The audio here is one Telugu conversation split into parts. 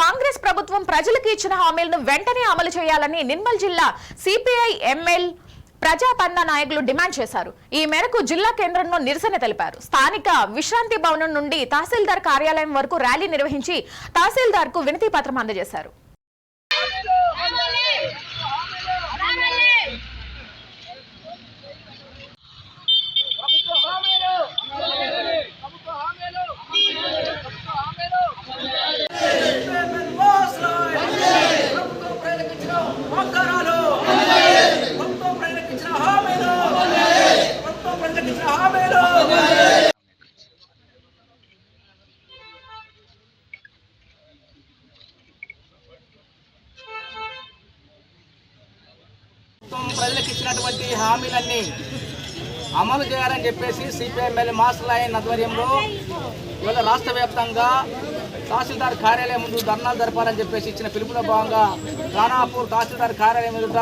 కాంగ్రెస్ ప్రభుత్వం ప్రజలకు ఇచ్చిన హామీలను వెంటనే అమలు చేయాలని నిర్మల్ జిల్లా సిపిఐ ఎంఎల్ ప్రజాపంద నాయకులు డిమాండ్ చేశారు. ఈ మేరకు జిల్లా కేంద్రంలో నిరసన తెలిపారు. స్థానిక విశ్రాంతి భవనం నుండి తహసీల్దార్ కార్యాలయం వరకు ర్యాలీ నిర్వహించి తహసీల్దార్కు వినతి పత్రం అందజేశారు ప్రభుత్వం ప్రజలకిచ్చిన వాగ్దానాలు ప్రభుత్వం ప్రజలకిచ్చిన హామీలు ప్రభుత్వం ప్రజలకిచ్చిన హామీలు ప్రభుత్వం ప్రజలకు ఇచ్చినటువంటి హామీలన్నీ అమలు చేయాలని చెప్పేసి సిపిఎంఎల్ మాస్టర్ లైన్ ఆధ్వర్యంలో ఇవాళ రాష్ట్ర వ్యాప్తంగా తహసీల్దార్ కార్యాలయం ముందు ధర్నాలు జరపాలని చెప్పేసి ఇచ్చిన పిలుపులో భాగంగా ఖానాపూర్ తహసీల్దార్ కార్యాలయం ఎదుట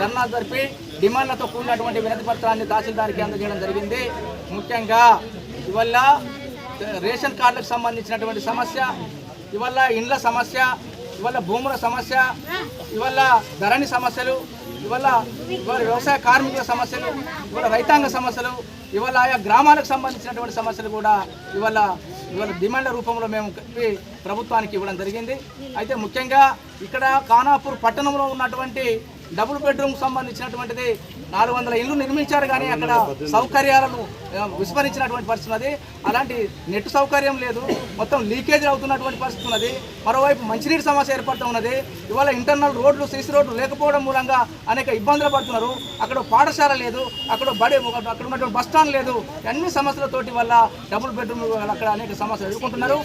ధర్నాలు జరిపి డిమాండ్లతో కూడినటువంటి వినతి పత్రాన్ని తహసీల్దార్కి అందజేయడం జరిగింది. ముఖ్యంగా ఇవల్ల రేషన్ కార్డులకు సంబంధించినటువంటి సమస్య ఇవల్ల ఇండ్ల సమస్య ఇవల్ల భూముల సమస్య ఇవల్ల ధరణి సమస్యలు ఇవల్ల ఇవాళ వ్యవసాయ కార్మికుల సమస్యలు ఇవాళ రైతాంగ సమస్యలు ఇవాళ ఆయా గ్రామాలకు సంబంధించినటువంటి సమస్యలు కూడా ఇవాళ ఇవాళ డిమాండ్ల రూపంలో మేము ప్రభుత్వానికి ఇవ్వడం జరిగింది. అయితే ముఖ్యంగా ఇక్కడ ఖానాపూర్ పట్టణంలో ఉన్నటువంటి డబుల్ బెడ్రూమ్ సంబంధించినటువంటిది నాలుగు వందల ఇల్లు నిర్మించారు కానీ అక్కడ సౌకర్యాలను విస్మరించినటువంటి పరిస్థితి ఉన్నది. అలాంటి నెట్ సౌకర్యం లేదు. మొత్తం లీకేజ్ అవుతున్నటువంటి పరిస్థితి ఉన్నది. మరోవైపు మంచినీటి సమస్య ఏర్పడుతూ ఉన్నది. ఇవాళ ఇంటర్నల్ రోడ్లు సీసీ రోడ్లు లేకపోవడం మూలంగా అనేక ఇబ్బందులు పడుతున్నారు. అక్కడ పాఠశాల లేదు. అక్కడ బడి అక్కడ ఉన్నటువంటి బస్ స్టాండ్ లేదు. అన్ని సమస్యలతోటి వల్ల డబుల్ బెడ్రూమ్ అక్కడ అనేక సమస్యలు ఎదుర్కొంటున్నారు.